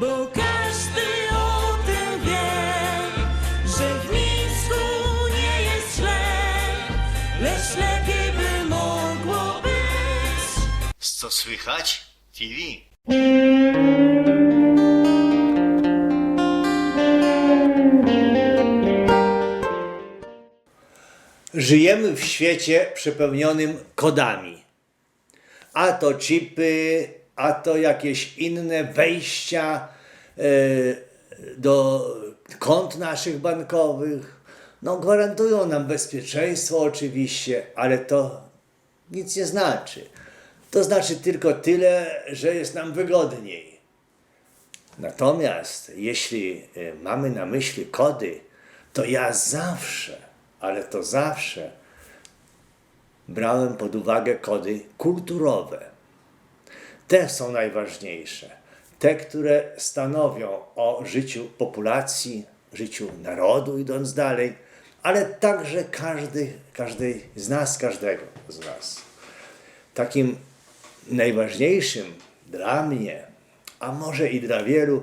Bo każdy o tym wie, że w Mińsku nie jest źle, lecz lepiej by mogło być. Co słychać? TV. Żyjemy w świecie przepełnionym kodami. A to chipy, a to jakieś inne wejścia e, do kont naszych bankowych. No, gwarantują nam bezpieczeństwo oczywiście, ale to nic nie znaczy. To znaczy tylko tyle, że jest nam wygodniej. Natomiast jeśli e, mamy na myśli kody, to ja zawsze, ale to zawsze brałem pod uwagę kody kulturowe. Te są najważniejsze. Te, które stanowią o życiu populacji, życiu narodu, idąc dalej, ale także każdy, każdej z nas, każdego z nas. Takim najważniejszym dla mnie, a może i dla wielu,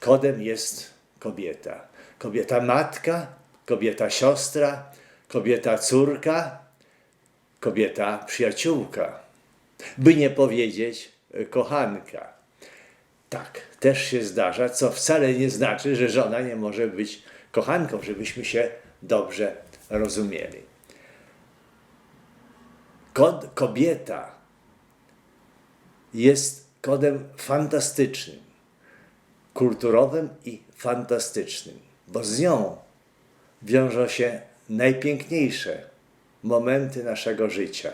kodem jest kobieta. Kobieta matka, kobieta siostra, kobieta córka, kobieta przyjaciółka. By nie powiedzieć kochanka. Tak, też się zdarza, co wcale nie znaczy, że żona nie może być kochanką, żebyśmy się dobrze rozumieli. Kod kobieta jest kodem fantastycznym, kulturowym i fantastycznym, bo z nią wiążą się najpiękniejsze momenty naszego życia.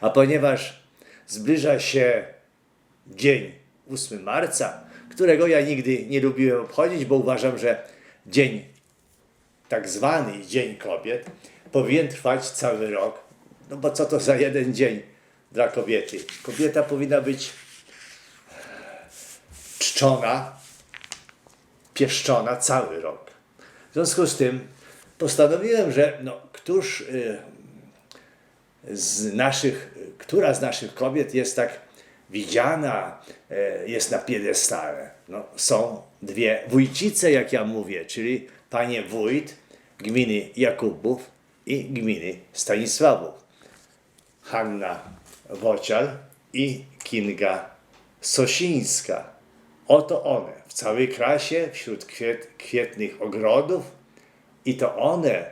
A ponieważ zbliża się dzień 8 marca, którego ja nigdy nie lubiłem obchodzić, bo uważam, że dzień tak zwany Dzień Kobiet powinien trwać cały rok. No bo co to za jeden dzień dla kobiety? Kobieta powinna być czczona, pieszczona cały rok. W związku z tym postanowiłem, że no, któż y, z naszych, która z naszych kobiet jest tak widziana, e, jest na piedestale. No, są dwie wójcice, jak ja mówię, czyli panie wójt gminy Jakubów i gminy Stanisławów. Hanna Wocial i Kinga Sosińska. Oto one w całej krasie, wśród kwiet, kwietnych ogrodów i to one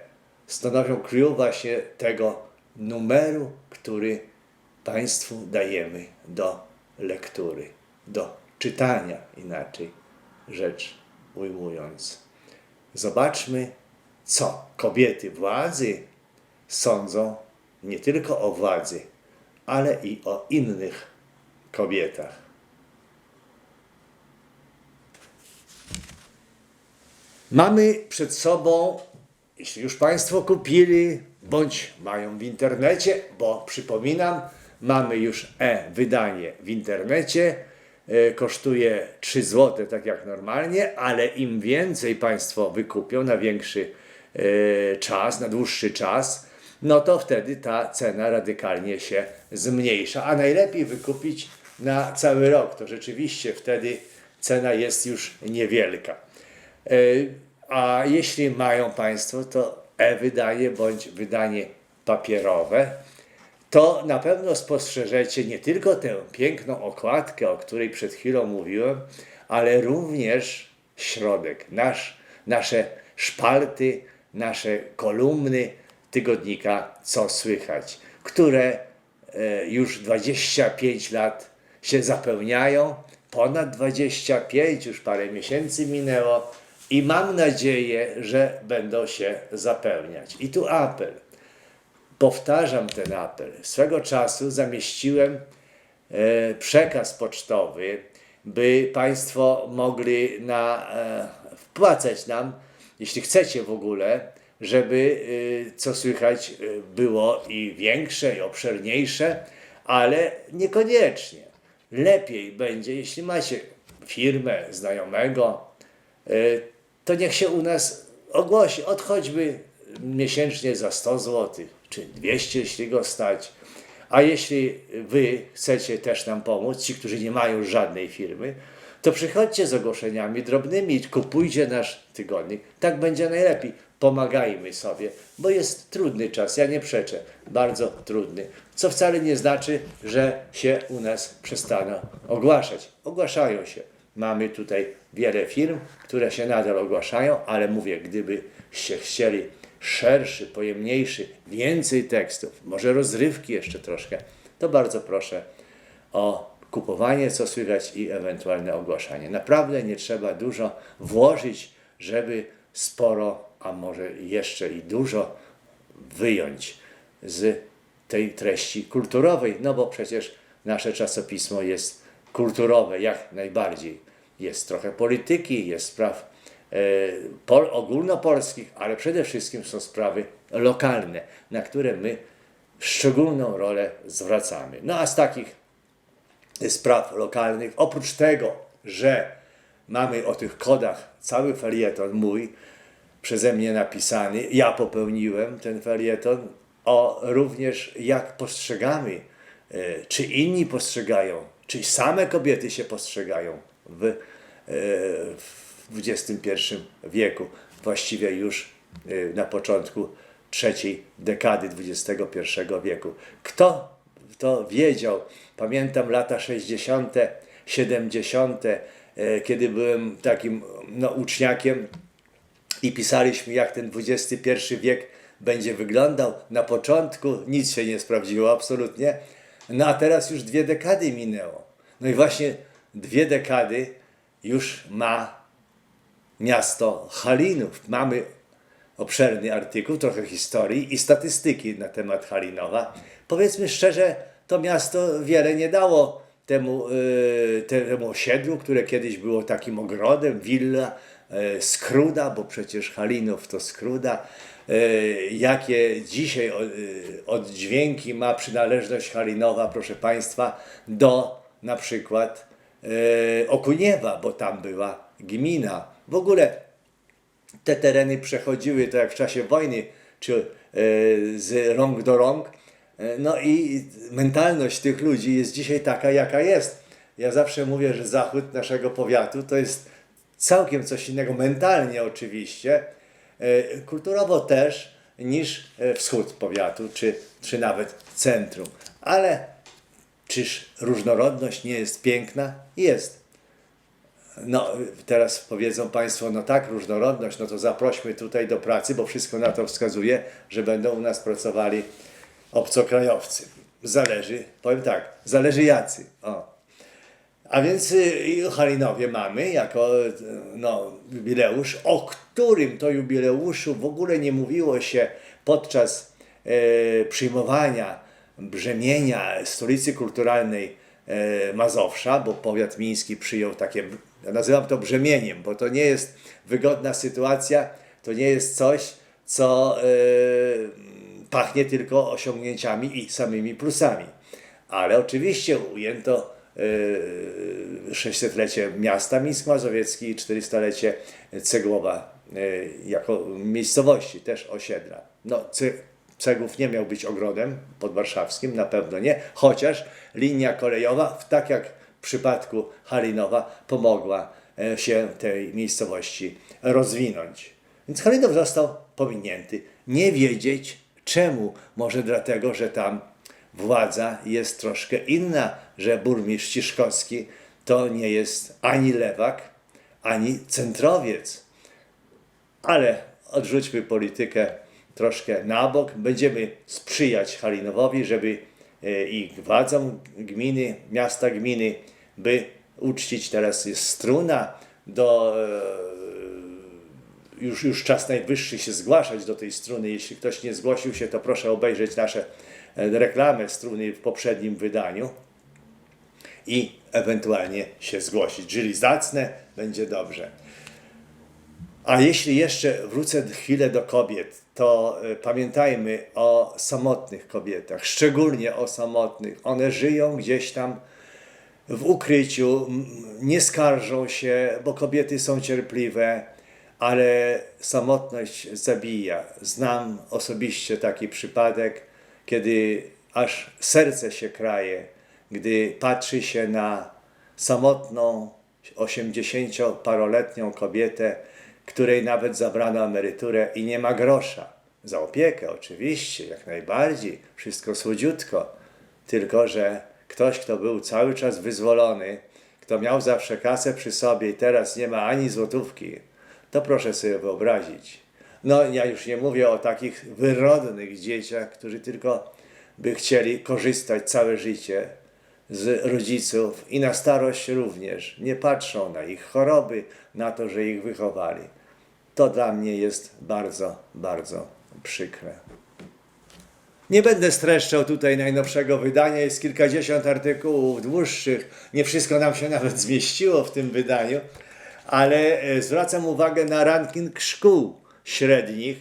stanowią klucz właśnie tego numeru, który Państwu dajemy do lektury, do czytania, inaczej rzecz ujmując. Zobaczmy, co kobiety władzy sądzą nie tylko o władzy, ale i o innych kobietach. Mamy przed sobą, jeśli już Państwo kupili, bądź mają w internecie, bo przypominam, mamy już e-wydanie w internecie, e, kosztuje 3 zł, tak jak normalnie, ale im więcej Państwo wykupią na większy e, czas, na dłuższy czas, no to wtedy ta cena radykalnie się zmniejsza. A najlepiej wykupić na cały rok, to rzeczywiście wtedy cena jest już niewielka. E, A jeśli mają Państwo, to e-wydanie bądź wydanie papierowe, to na pewno spostrzeżecie nie tylko tę piękną okładkę, o której przed chwilą mówiłem, ale również środek, nasz, nasze szpalty, nasze kolumny tygodnika Co Słychać, które e, już 25 lat się zapełniają, ponad 25, już parę miesięcy minęło i mam nadzieję, że będą się zapełniać. I tu apel powtarzam ten apel. Swego czasu zamieściłem e, przekaz pocztowy, by Państwo mogli na, e, wpłacać nam, jeśli chcecie w ogóle, żeby e, co słychać e, było i większe, i obszerniejsze, ale niekoniecznie. Lepiej będzie, jeśli macie firmę, znajomego, e, to niech się u nas ogłosi, od choćby miesięcznie za 100 zł, czy 200, jeśli go stać, A jeśli wy chcecie też nam pomóc, ci, którzy nie mają żadnej firmy, to przychodźcie z ogłoszeniami drobnymi, kupujcie nasz tygodnik. Tak będzie najlepiej. Pomagajmy sobie, bo jest trudny czas, ja nie przeczę, bardzo trudny. Co wcale nie znaczy, że się u nas przestano ogłaszać. Ogłaszają się. Mamy tutaj wiele firm, które się nadal ogłaszają, ale mówię, gdybyście chcieli szerszy, pojemniejszy, więcej tekstów, może rozrywki jeszcze troszkę, to bardzo proszę o kupowanie, co słychać i ewentualne ogłaszanie. Naprawdę nie trzeba dużo włożyć, żeby sporo, a może jeszcze i dużo wyjąć z tej treści kulturowej, no bo przecież nasze czasopismo jest kulturowe jak najbardziej. Jest trochę polityki, jest spraw e, pol, ogólnopolskich, ale przede wszystkim są sprawy lokalne, na które my szczególną rolę zwracamy. No a z takich spraw lokalnych. Oprócz tego, że mamy o tych kodach cały felieton mój, przeze mnie napisany, ja popełniłem ten felieton, o również jak postrzegamy, e, czy inni postrzegają, czy same kobiety się postrzegają w, e, w XXI wieku, właściwie już e, na początku trzeciej dekady XXI wieku. Kto to wiedział. Pamiętam lata 60., 70., e, kiedy byłem takim no, uczniakiem i pisaliśmy, jak ten XXI wiek będzie wyglądał. Na początku nic się nie sprawdziło, absolutnie. No a teraz już dwie dekady minęło. No i właśnie dwie dekady już ma miasto Halinów. Mamy obszerny artykuł, trochę historii i statystyki na temat Halinowa. Powiedzmy szczerze, to miasto wiele nie dało temu, y, temu osiedlu, które kiedyś było takim ogrodem, willa, skruda, bo przecież Halinów to skruda. Y, jakie dzisiaj y, oddźwięki ma przynależność Halinowa, proszę Państwa, do na przykład Okuniewa, bo tam była gmina. W ogóle te tereny przechodziły, to jak w czasie wojny, czy e, z rąk do rąk. E, No i mentalność tych ludzi jest dzisiaj taka, jaka jest. Ja zawsze mówię, że zachód naszego powiatu to jest całkiem coś innego, mentalnie oczywiście, e, kulturowo też, niż e, wschód powiatu, czy, czy nawet centrum. Ale czyż różnorodność nie jest piękna? Jest. No, teraz powiedzą Państwo, no tak, różnorodność, no to zaprośmy tutaj do pracy, bo wszystko na to wskazuje, że będą u nas pracowali obcokrajowcy. Zależy, powiem tak, zależy jacy. O. A więc y, Halinowie mamy jako y, no, jubileusz, o którym to jubileuszu w ogóle nie mówiło się podczas e, przyjmowania brzemienia stolicy kulturalnej e, Mazowsza, bo powiat miński przyjął takie, ja nazywam to brzemieniem, bo to nie jest wygodna sytuacja, to nie jest coś, co e, pachnie tylko osiągnięciami i samymi plusami. Ale oczywiście ujęto 600-lecie miasta Mińsk Mazowiecki i 400-lecie Cegłowa e, jako miejscowości, też osiedla. No, Ce- Cegłów nie miał być ogrodem podwarszawskim, na pewno nie, chociaż linia kolejowa, tak jak w przypadku Halinowa, pomogła e, się tej miejscowości rozwinąć. Więc Halinów został pominięty. Nie wiedzieć czemu. Może dlatego, że tam władza jest troszkę inna, że burmistrz Ciszkowski to nie jest ani lewak, ani centrowiec. Ale odrzućmy politykę troszkę na bok. Będziemy sprzyjać Halinowowi, żeby e, i władzom gminy, miasta gminy, by uczcić teraz jest struna do e, już, już czas najwyższy się zgłaszać do tej struny. Jeśli ktoś nie zgłosił się, to proszę obejrzeć nasze e, reklamy struny w poprzednim wydaniu i ewentualnie się zgłosić. Jeżeli zacnę, będzie dobrze. A jeśli jeszcze wrócę chwilę do kobiet, to e, pamiętajmy o samotnych kobietach, szczególnie o samotnych. One żyją gdzieś tam w ukryciu, nie skarżą się, bo kobiety są cierpliwe, ale samotność zabija. Znam osobiście taki przypadek, kiedy aż serce się kraje, gdy patrzy się na samotną, 80-paroletnią kobietę, której nawet zabrano emeryturę i nie ma grosza. Za opiekę oczywiście, jak najbardziej, wszystko słodziutko. Tylko, że ktoś, kto był cały czas wyzwolony, kto miał zawsze kasę przy sobie i teraz nie ma ani złotówki, to proszę sobie wyobrazić. No, ja już nie mówię o takich wyrodnych dzieciach, którzy tylko by chcieli korzystać całe życie z rodziców i na starość również. Nie patrzą na ich choroby, na to, że ich wychowali. To dla mnie jest bardzo, bardzo przykre. Nie będę streszczał tutaj najnowszego wydania, jest kilkadziesiąt artykułów dłuższych, nie wszystko nam się nawet zmieściło w tym wydaniu, ale e, zwracam uwagę na ranking szkół średnich,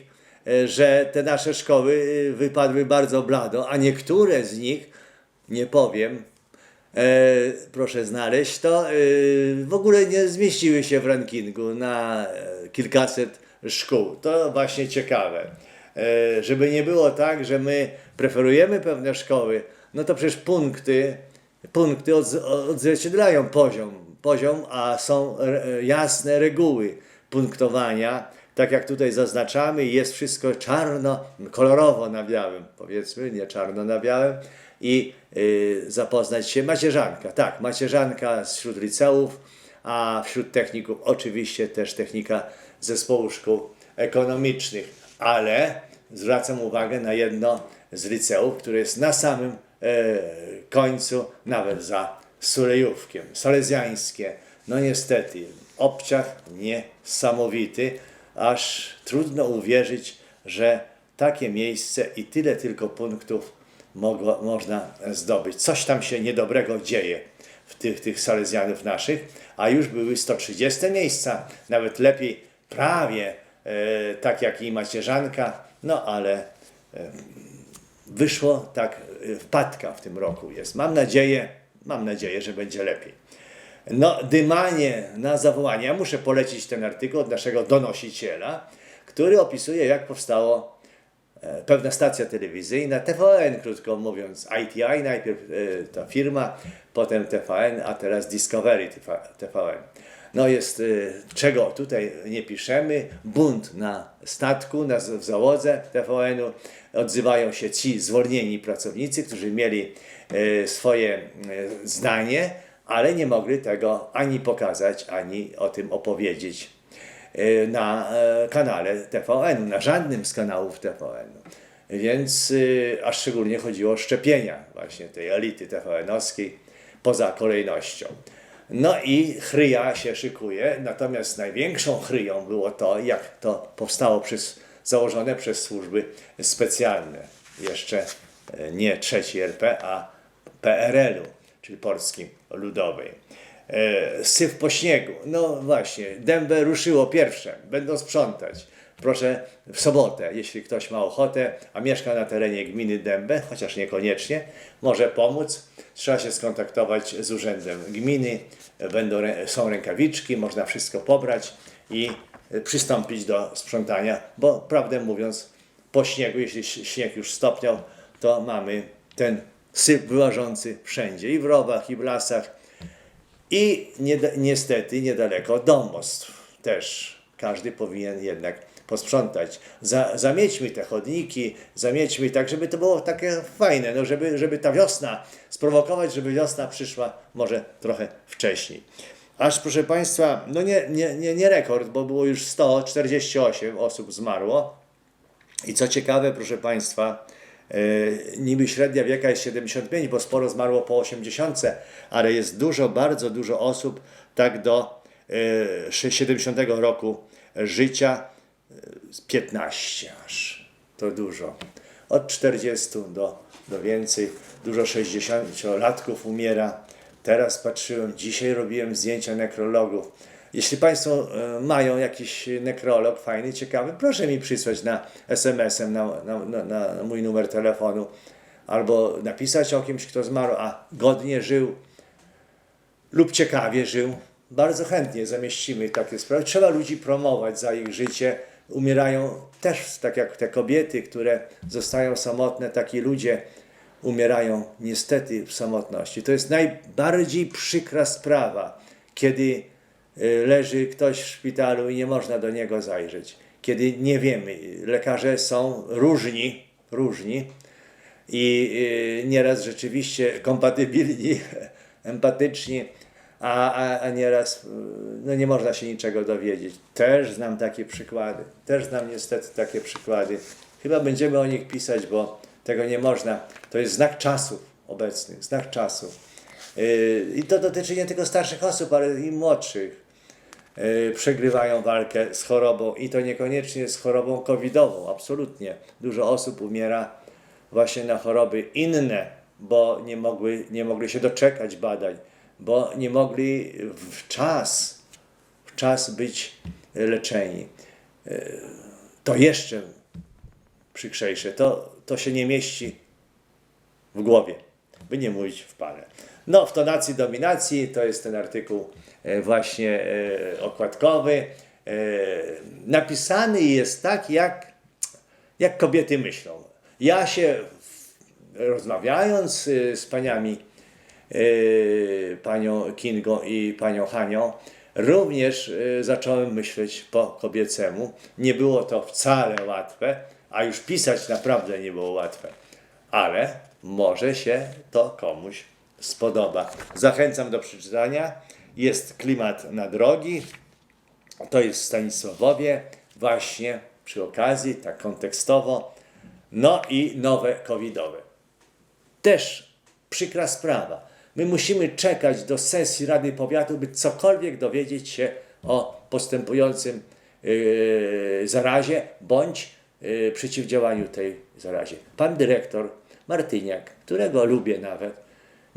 e, że te nasze szkoły e, wypadły bardzo blado, a niektóre z nich, nie powiem, e, proszę znaleźć, to e, w ogóle nie zmieściły się w rankingu na e, kilkaset szkół. To właśnie ciekawe. E, żeby nie było tak, że my preferujemy pewne szkoły, no to przecież punkty, punkty odz- odzwierciedlają poziom, poziom, a są re- jasne reguły punktowania, tak jak tutaj zaznaczamy, jest wszystko czarno, kolorowo na białym, powiedzmy, nie czarno na białym i y, zapoznać się macierzanka. Tak, macierzanka wśród liceów, a wśród techników oczywiście też technika zespołu szkół ekonomicznych, ale zwracam uwagę na jedno z liceów, które jest na samym e, końcu, nawet za Sulejówkiem, salezjańskie. No niestety, obciach niesamowity, aż trudno uwierzyć, że takie miejsce i tyle tylko punktów mogło, można zdobyć. Coś tam się niedobrego dzieje w tych, tych salezjanów naszych, a już były 130 miejsca, nawet lepiej prawie e, tak jak i macierzanka, no ale e, wyszło tak, e, wpadka w tym roku jest. Mam nadzieję, mam nadzieję, że będzie lepiej. No, dymanie na zawołanie. Ja muszę polecić ten artykuł od naszego donosiciela, który opisuje, jak powstało pewna stacja telewizyjna, TVN, krótko mówiąc, ITI, najpierw e, ta firma, potem TVN, a teraz Discovery TV- TVN. No jest, e, czego tutaj nie piszemy, bunt na statku, na, w załodze TVN-u, odzywają się ci zwolnieni pracownicy, którzy mieli e, swoje e, zdanie, ale nie mogli tego ani pokazać, ani o tym opowiedzieć e, na e, kanale TVN, na żadnym z kanałów TVN. Więc, e, a szczególnie chodziło o szczepienia właśnie tej elity TVN-owskiej poza kolejnością. No i chryja się szykuje, natomiast największą chryją było to, jak to powstało przez, założone przez służby specjalne, jeszcze e, nie trzeci RP, a PRL-u, czyli Polski Ludowej. E, syf po śniegu. No właśnie, dębę ruszyło pierwsze, będą sprzątać. Proszę w sobotę, jeśli ktoś ma ochotę, a mieszka na terenie gminy Dębę, chociaż niekoniecznie, może pomóc. Trzeba się skontaktować z urzędem gminy, będą, są rękawiczki, można wszystko pobrać i przystąpić do sprzątania, bo prawdę mówiąc, po śniegu, jeśli śnieg już stopniał, to mamy ten syp wyłażący wszędzie, i w rowach, i w lasach, i niestety niedaleko domostw też każdy powinien jednak posprzątać. Za, zamiećmy te chodniki, zamiećmy tak, żeby to było takie fajne, no żeby, żeby ta wiosna sprowokować, żeby wiosna przyszła może trochę wcześniej. Aż proszę Państwa, no nie, nie, nie, nie rekord, bo było już 148 osób zmarło. I co ciekawe, proszę Państwa, niby średnia wieka jest 75, bo sporo zmarło po 80, ale jest dużo, bardzo dużo osób tak do e, 70 roku życia, e, z 15 aż. To dużo. Od 40 do, do więcej. Dużo 60-latków umiera. Teraz patrzyłem, dzisiaj robiłem zdjęcia nekrologów. Jeśli Państwo e, mają jakiś nekrolog fajny, ciekawy, proszę mi przysłać na SMS-em na, na, na, na mój numer telefonu albo napisać o kimś, kto zmarł, a godnie żył lub ciekawie żył. Bardzo chętnie zamieścimy takie sprawy. Trzeba ludzi promować za ich życie. Umierają też, tak jak te kobiety, które zostają samotne, taki ludzie umierają niestety w samotności. To jest najbardziej przykra sprawa, kiedy leży ktoś w szpitalu i nie można do niego zajrzeć. Kiedy nie wiemy, lekarze są różni, różni i y, nieraz rzeczywiście kompatybilni, empatyczni, a, a, a nieraz y, no nie można się niczego dowiedzieć. Też znam takie przykłady, też znam niestety takie przykłady. Chyba będziemy o nich pisać, bo tego nie można. To jest znak czasów obecnych, znak czasów. Y, I to dotyczy nie tylko starszych osób, ale i młodszych. Y, Przegrywają walkę z chorobą i to niekoniecznie z chorobą covidową, absolutnie. Dużo osób umiera właśnie na choroby inne, bo nie mogły, nie mogli się doczekać badań, bo nie mogli w czas, w czas być leczeni. Y, To jeszcze przykrzejsze, to, to się nie mieści w głowie, by nie mówić w parę. No, w tonacji dominacji to jest ten artykuł e, właśnie e, okładkowy. E, napisany jest tak, jak, jak kobiety myślą. Ja się rozmawiając z paniami, panią Kingą i panią Hanią, również zacząłem myśleć po kobiecemu. Nie było to wcale łatwe, a już pisać naprawdę nie było łatwe ale może się to komuś spodoba. Zachęcam do przeczytania. Jest klimat na drogi. To jest w Stanisławowie, właśnie przy okazji, tak kontekstowo. No i nowe covidowe. Też przykra sprawa. My musimy czekać do sesji Rady Powiatu, by cokolwiek dowiedzieć się o postępującym yy, zarazie bądź yy, przeciwdziałaniu tej zarazie. Pan dyrektor Martyniak, którego lubię nawet,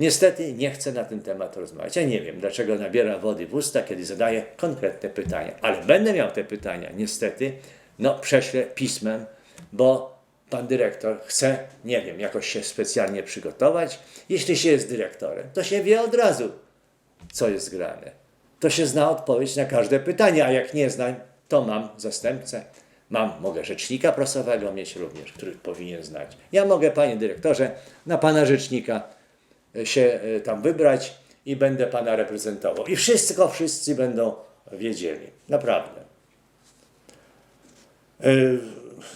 niestety nie chce na ten temat rozmawiać. Ja nie wiem, dlaczego nabiera wody w usta, kiedy zadaje konkretne pytania, ale będę miał te pytania, niestety, no prześlę pismem, bo pan dyrektor chce, nie wiem, jakoś się specjalnie przygotować. Jeśli się jest dyrektorem, to się wie od razu, co jest grane. To się zna odpowiedź na każde pytanie, a jak nie znam, to mam zastępcę. Mam, mogę rzecznika prasowego mieć również, który powinien znać. Ja mogę, panie dyrektorze, na pana rzecznika się e, tam wybrać i będę pana reprezentował. I wszystko wszyscy będą wiedzieli. Naprawdę. E,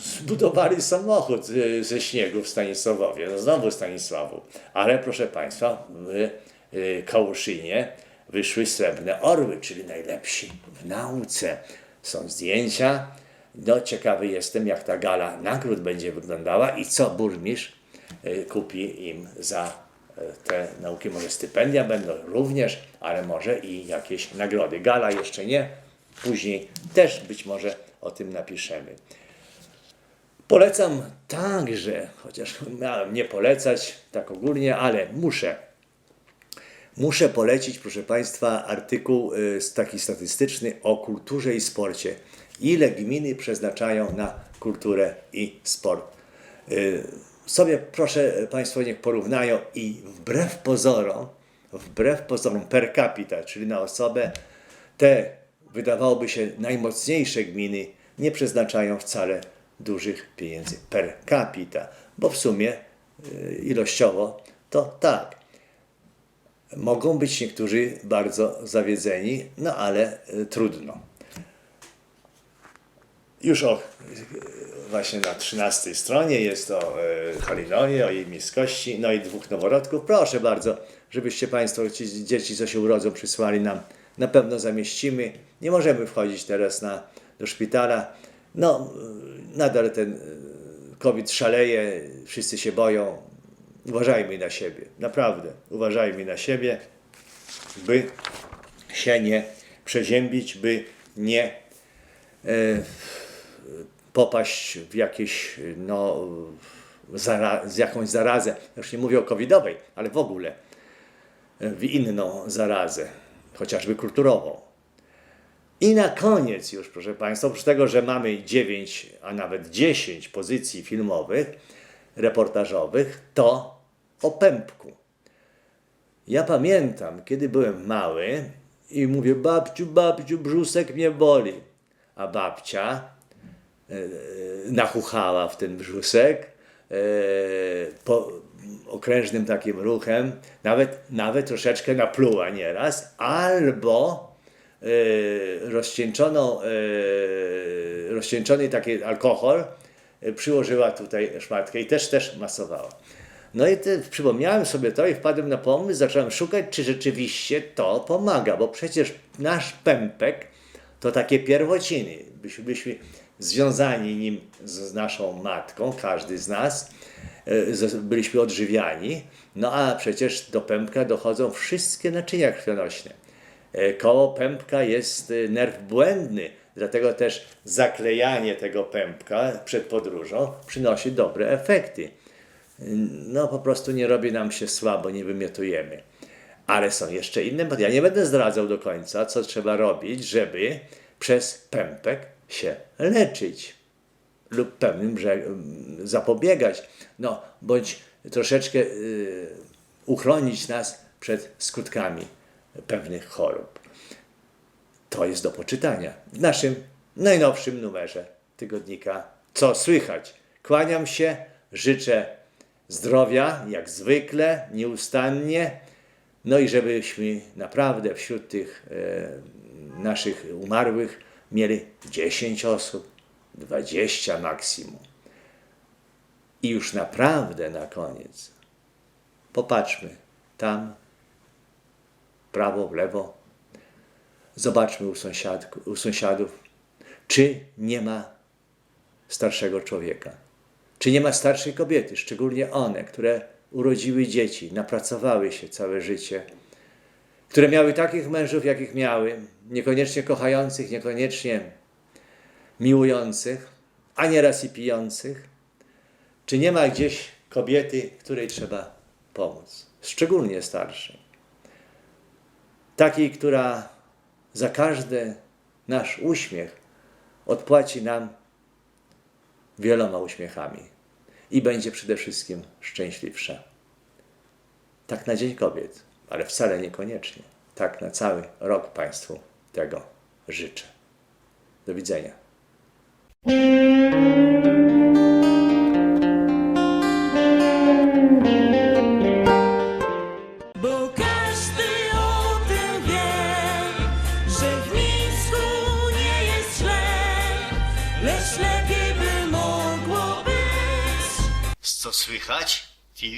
Zbudowali samochód ze śniegu w Stanisławowie, no znowu Stanisławu. Ale proszę Państwa, w e, Kałuszynie wyszły srebrne orły, czyli najlepsi w nauce. Są zdjęcia. No ciekawy jestem, jak ta gala nagród będzie wyglądała i co burmistrz kupi im za te nauki. Może stypendia będą również, ale może i jakieś nagrody. Gala jeszcze nie, później też być może o tym napiszemy. Polecam także, chociaż miałem nie polecać tak ogólnie, ale muszę. Muszę polecić, proszę Państwa, artykuł y, taki statystyczny o kulturze i sporcie. Ile gminy przeznaczają na kulturę i sport. Sobie proszę Państwo niech porównają i wbrew pozorom, wbrew pozorom per capita, czyli na osobę, te wydawałoby się najmocniejsze gminy nie przeznaczają wcale dużych pieniędzy per capita, bo w sumie y, ilościowo to tak. Mogą być niektórzy bardzo zawiedzeni, no ale y, trudno. Już o, właśnie na 13 stronie jest o y, Halinowie, o jej miejskości, no i dwóch noworodków. Proszę bardzo, żebyście Państwo, ci dzieci, co się urodzą, przysłali nam. Na pewno zamieścimy. Nie możemy wchodzić teraz na, do szpitala. No, nadal ten y, COVID szaleje, wszyscy się boją. Uważajmy na siebie, naprawdę, uważajmy na siebie, by się nie przeziębić, by nie e, popaść w jakieś, no, zara, z jakąś zarazę. Już nie mówię o covidowej, ale w ogóle w inną zarazę, chociażby kulturową. I na koniec już, proszę Państwa, oprócz tego, że mamy 9, a nawet 10 pozycji filmowych, reportażowych, to o pępku. Ja pamiętam, kiedy byłem mały i mówię, babciu, babciu, brzuszek mnie boli. A babcia nachuchała w ten brzuszek, e, po, okrężnym takim ruchem, nawet, nawet troszeczkę napluła nieraz, albo y, rozcieńczoną, rozcieńczony taki alkohol przyłożyła tutaj szmatkę i też, też masowała. No i te, przypomniałem sobie to i wpadłem na pomysł, zacząłem szukać, czy rzeczywiście to pomaga, bo przecież nasz pępek to takie pierwociny. Byśmy, byśmy związani nim z naszą matką, każdy z nas, e, byliśmy odżywiani, no a przecież do pępka dochodzą wszystkie naczynia krwionośne. E, Koło pępka jest e, nerw błędny, dlatego też zaklejanie tego pępka przed podróżą przynosi dobre efekty. No po prostu nie robi nam się słabo, nie wymiotujemy. Ale są jeszcze inne, ja nie będę zdradzał do końca, co trzeba robić, żeby przez pępek się leczyć lub pewnym mm, zapobiegać, no bądź troszeczkę y, uchronić nas przed skutkami pewnych chorób. To jest do poczytania w naszym najnowszym numerze tygodnika. Co słychać? Kłaniam się, życzę zdrowia, jak zwykle, nieustannie. No i żebyśmy naprawdę wśród tych e, naszych umarłych mieli 10 osób, 20 maksimum. I już naprawdę na koniec popatrzmy tam, prawo, w lewo, zobaczmy u, sąsiadku, u sąsiadów, czy nie ma starszego człowieka. Czy nie ma starszej kobiety, szczególnie one, które urodziły dzieci, napracowały się całe życie, które miały takich mężów, jakich miały, niekoniecznie kochających, niekoniecznie miłujących, a nieraz i pijących. Czy nie ma gdzieś kobiety, której trzeba pomóc, szczególnie starszej? Takiej, która za każdy nasz uśmiech odpłaci nam wieloma uśmiechami i będzie przede wszystkim szczęśliwsza. Tak na Dzień Kobiet, ale wcale niekoniecznie. Tak na cały rok Państwu tego życzę. Do widzenia. Bo każdy o tym wie, że w Mińsku nie jest źle, lecz lepiej by mogło być. Co słychać? TV.